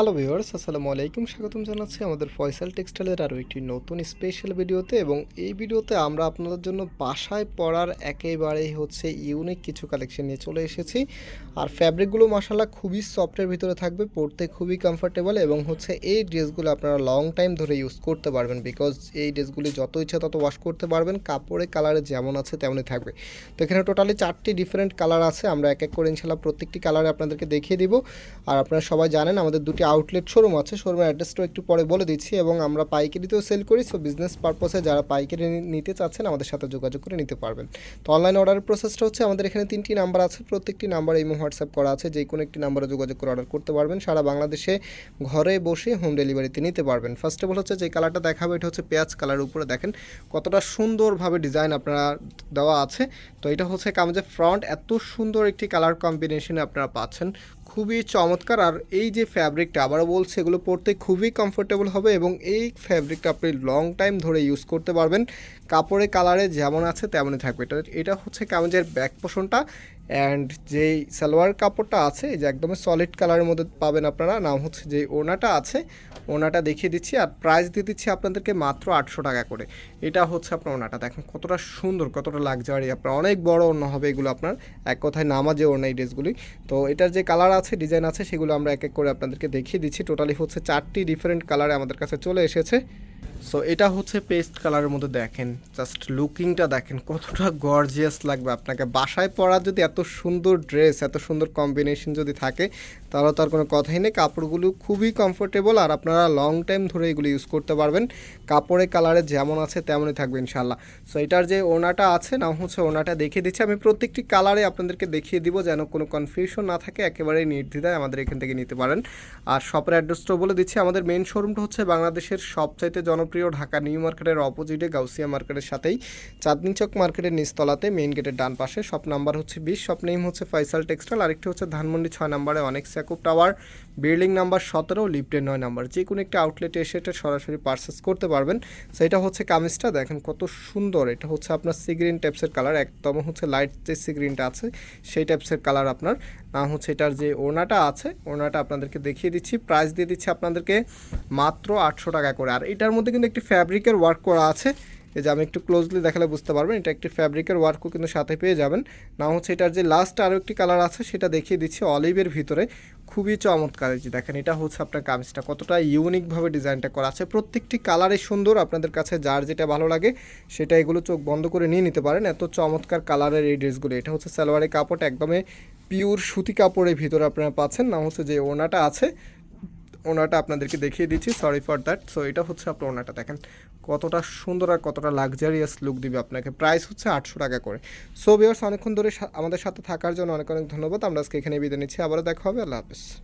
Hello viewers আসসালামু আলাইকুম। স্বাগতম জানাচ্ছি আমাদের ফয়সাল টেক্সটাইলের আরও একটি নতুন স্পেশাল ভিডিওতে এবং এই ভিডিওতে আমরা আপনাদের জন্য বাসায় পরার একেবারেই হচ্ছে ইউনিক কিছু কালেকশন নিয়ে চলে এসেছি। আর ফ্যাব্রিকগুলো মাসাল্লাহ খুবই সফটের ভিতরে থাকবে, পরতে খুবই কমফোর্টেবল এবং হচ্ছে এই ড্রেসগুলো আপনারা লং টাইম ধরে ইউজ করতে পারবেন বিকজ এই ড্রেসগুলি যত ইচ্ছা তত ওয়াশ করতে পারবেন, কাপড়ে কালারে যেমন আছে তেমনই থাকবে। তো এখানে টোটালি চারটি ডিফারেন্ট কালার আছে, আমরা এক এক করে ইনশাল্লাহ প্রত্যেকটি কালারে আপনাদেরকে দেখিয়ে দিব। আর আপনারা সবাই জানেন আমাদের দুটি আউটলেট শোরুম আছে শোরুমের অ্যাড্রেসটাও একটু পরে বলে দিচ্ছি এবং আমরা পাইকারিতেও সেল করি সো বিজনেস পারপসে যারা পাইকারি নিতে চাচ্ছেন আমাদের সাথে যোগাযোগ করে নিতে পারবেন। তো অনলাইন অর্ডারের প্রসেসটা হচ্ছে আমাদের এখানে তিনটি নাম্বার আছে, প্রত্যেকটি নাম্বার এই হোয়াটসঅ্যাপ করা আছে, যে কোনো একটি নাম্বারে যোগাযোগ করে অর্ডার করতে পারবেন, সারা বাংলাদেশে ঘরে বসে হোম ডেলিভারিতে নিতে পারবেন। ফার্স্ট অফ অল হচ্ছে যে কালারটা দেখাবো, এটা হচ্ছে পেঁয়াজ কালারের উপরে দেখেন, কতটা সুন্দরভাবে ডিজাইন আপনারা দেওয়া আছে। তো এটা হচ্ছে কামিজের ফ্রন্ট এত সুন্দর একটি কালার কম্বিনেশনে আপনারা পাচ্ছেন। খুবই চমৎকার। আর এই যে ফ্যাব্রিকটা আবারও বলছে, এগুলো পরতে খুবই কমফোর্টেবল হবে এবং এই ফ্যাব্রিকটা আপনি লং টাইম ধরে ইউজ করতে পারবেন। কাপড়ে কালারে যেমন আছে তেমনই থাকবে। এটা এটা হচ্ছে কামিজের ব্যাক পোষণটা অ্যান্ড যেই সালোয়ার কাপড়টা আছে যে একদমই সলিড কালারের মধ্যে পাবেন আপনারা, নাম হচ্ছে যে ওনাটা আছে ওনাটা দেখিয়ে দিচ্ছি। আর প্রাইস দিয়ে দিচ্ছি আপনাদেরকে মাত্র আটশো টাকা করে। এটা হচ্ছে আপনার ওনাটা দেখেন কতটা সুন্দর, কতটা লাক্সারি আপনার অনেক বড় ওনা হবে এগুলো আপনার। এক কথায় নামাজে ওনা এই ড্রেসগুলি। তো এটার যে কালার আছে ডিজাইন আছে, সেগুলো আমরা এক এক করে আপনাদেরকে দেখিয়ে দিচ্ছি। টোটালি হচ্ছে চারটি ডিফারেন্ট কালারে আমাদের কাছে চলে এসেছে। সো এটা হচ্ছে পেস্ট কালারের মধ্যে দেখেন জাস্ট লুকিংটা দেখেন, কতটা গর্জিয়াস লাগবে আপনাকে। বাসায় পরা যদি এত সুন্দর ড্রেস এত সুন্দর কম্বিনেশন যদি থাকে, তাহলে তার কোনো কথাই নেই। কাপড়গুলো খুবই কমফোর্টেবল আর আপনারা লং টাইম ধরে এগুলো ইউজ করতে পারবেন। কাপড়ের কালারে যেমন আছে, তেমনই থাকবে ইনশাল্লাহ সো এটার যে ওনাটা আছে না হচ্ছে ওনাটা, দেখিয়ে দিচ্ছি। আমি প্রত্যেকটি কালারে আপনাদেরকে দেখিয়ে দিব যেন কোনো কনফিউশন না থাকে, একেবারেই নির্দ্বিধায় আমাদের এখান থেকে নিতে পারেন। আর শপের অ্যাড্রেসটাও বলে দিচ্ছি, আমাদের মেন শোরুমটা হচ্ছে বাংলাদেশের সবচাইতে জনপ্রিয় ঢাকা নিউ মার্কেটের অপোজিটে গাউসিয়া মার্কেটের সাথেই চাঁদনি চক মার্কেটের নিচতলাতে মেইন গেটের ডান পাশে। শপ নাম্বার হচ্ছে বিশ, শপ নেম হচ্ছে ফয়সাল টেক্সটাইল, আরেকটি হচ্ছে ধানমন্ডি ছয় নাম্বারে অনেক স্যাকুপ টাওয়ার, বিল্ডিং নাম্বার সতেরো লিফটের নয় নাম্বার। যে কোনো একটা আউটলেটে এসে এটা সরাসরি পারচেস করতে পারবেন। সো এটা হচ্ছে কামিজটা, দেখেন কত সুন্দর। এটা হচ্ছে আপনার সিগ্রিন টাইপসের কালার একদম হচ্ছে লাইট যে সিগ্রিনটা আছে, সেই টাইপসের কালার আপনার। না হচ্ছে এটার যে ওনাটা আছে ওনাটা আপনাদেরকে দেখিয়ে দিচ্ছি। প্রাইস দিয়ে দিচ্ছি আপনাদেরকে মাত্র আটশো টাকা করে। আর এটার মধ্যে কিন্তু একটি ফ্যাব্রিকের ওয়ার্ক করা আছে। এই যে আমি একটু ক্লোজলি দেখালে বুঝতে পারবেন, এটা একটি ফ্যাব্রিকের ওয়ার্কও কিন্তু সাথে পেয়ে যাবেন। না হচ্ছে এটার যে লাস্ট আরও একটি কালার আছে, সেটা দেখিয়ে দিচ্ছি অলিভের ভিতরে। খুবই চমৎকার যে দেখেন, এটা হচ্ছে আপনার কামিজটা। কতটা ইউনিকভাবে ডিজাইনটা করা আছে। প্রত্যেকটি কালারে সুন্দর আপনাদের কাছে, যার যেটা ভালো লাগে, সেটা এগুলো চোখ বন্ধ করে নিয়ে নিতে পারেন। এত চমৎকার কালারের এই ড্রেসগুলো এটা হচ্ছে সালোয়ারের কাপড় একদমই পিওর সুতি কাপড়ের ভিতরে আপনারা পাচ্ছেন। না হচ্ছে যে ওনাটা আছে ওনাটা আপনাদেরকে দেখিয়ে দিচ্ছি সরি ফর দ্যাট সো এটা হচ্ছে আপনার ওনাটা, দেখেন। কতটা সুন্দর আর কতটা লাক্সারিয়াস লুক দিবে আপনাকে। প্রাইস হচ্ছে আটশো টাকা করে। সো বিয়ার্স অনেকক্ষণ ধরে আমাদের সাথে থাকার জন্য অনেক অনেক ধন্যবাদ। আমরা আজকে এখানে বিদায় নিচ্ছি। আবারও দেখা হবে। আল্লাহ হাফেজ।